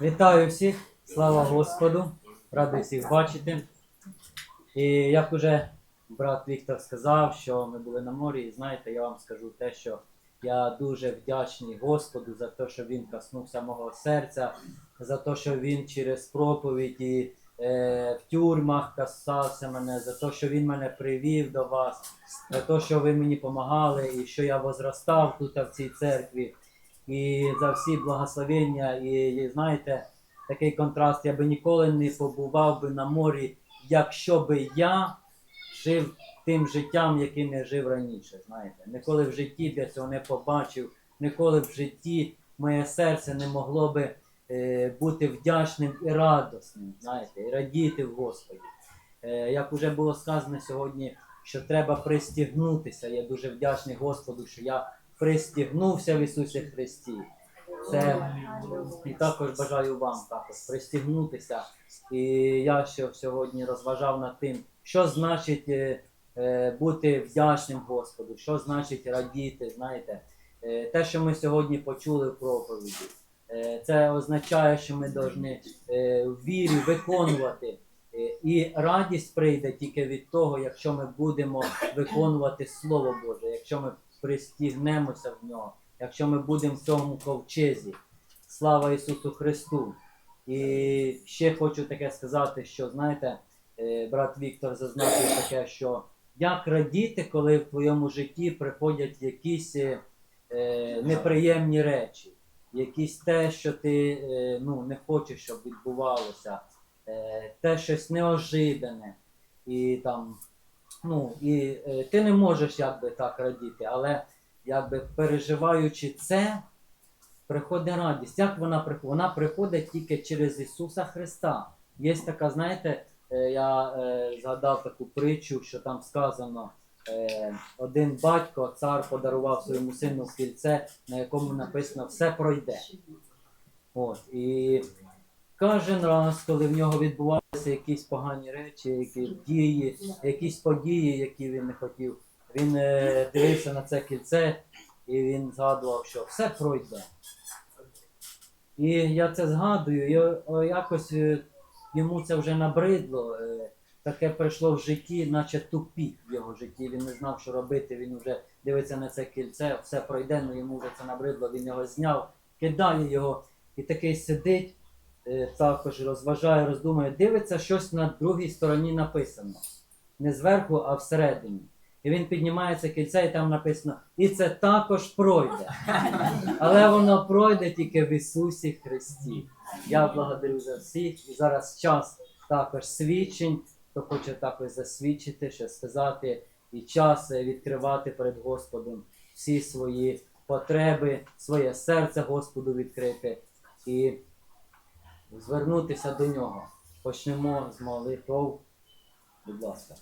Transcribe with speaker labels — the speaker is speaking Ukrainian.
Speaker 1: Вітаю всіх, слава Господу, радий всіх бачити. І як уже брат Віктор сказав, що ми були на морі, і знаєте, я вам скажу те, що я дуже вдячний Господу за те, що Він коснувся мого серця, за те, що Він через проповіді е, в тюрмах касався мене, за те, що Він мене привів до вас, за те, що ви мені допомагали і що я возростав тут в цій церкві і за всі благословення. І, знаєте, такий контраст, я би ніколи не побував би на морі, якщо би я жив тим життям, яким я жив раніше. Знаєте, ніколи в житті я цього не побачив, ніколи в житті моє серце не могло би е, бути вдячним і радосним, знаєте, і радіти в Господі. Е, як вже було сказано сьогодні, що треба пристігнутися. Я дуже вдячний Господу, що я пристігнувся в Ісусі Христі. Це і також бажаю вам також пристігнутися. І я ще сьогодні розважав над тим, що значить е, е, бути вдячним Господу, що значить радіти. Знаєте, Е, те, що ми сьогодні почули в проповіді, це означає, що ми повинні в вірі виконувати. І радість прийде тільки від того, якщо ми будемо виконувати Слово Боже, якщо ми пристігнемося в нього, якщо ми будемо в цьому ковчезі. Слава Ісусу Христу! І ще хочу таке сказати, що знаєте, е, брат Віктор зазначив таке, що як радіти, коли в твоєму житті приходять якісь е, е, неприємні речі, якісь те, що ти е, ну, не хочеш, щоб відбувалося, е, те щось неожиданне. І там, ну, і е, ти не можеш якби так радіти, але якби переживаючи це, приходить радість. Як вона приходить? Вона приходить тільки через Ісуса Христа. Є така, знаєте, е, я е, згадав таку притчу, що там сказано. Е, один батько, цар подарував своєму сину кільце, на якому написано все пройде. От, і кожен раз, коли в нього відбувалися якісь погані речі, якісь дії, якісь події, які він не хотів, він е, дивився на це кільце і він згадував, що все пройде. І я це згадую, і якось е, йому це вже набридло. е, Таке прийшло в житті, наче тупік в його житті. Він не знав, що робити. Він вже дивиться на це кільце, все пройде, ну йому вже це набридло, він його зняв, кидає його і такий сидить, також розважає, роздумує, дивиться, щось на другій стороні написано. Не зверху, а всередині. І він піднімає це кільце, і там написано, і це також пройде. Але воно пройде тільки в Ісусі Христі. Я благодарю за всіх. І зараз час також свідчень, хто хоче також засвідчити, що сказати, і час е, відкривати перед Господом всі свої потреби, своє серце Господу відкрити і звернутися до нього. Почнемо з молитв. Будь ласка.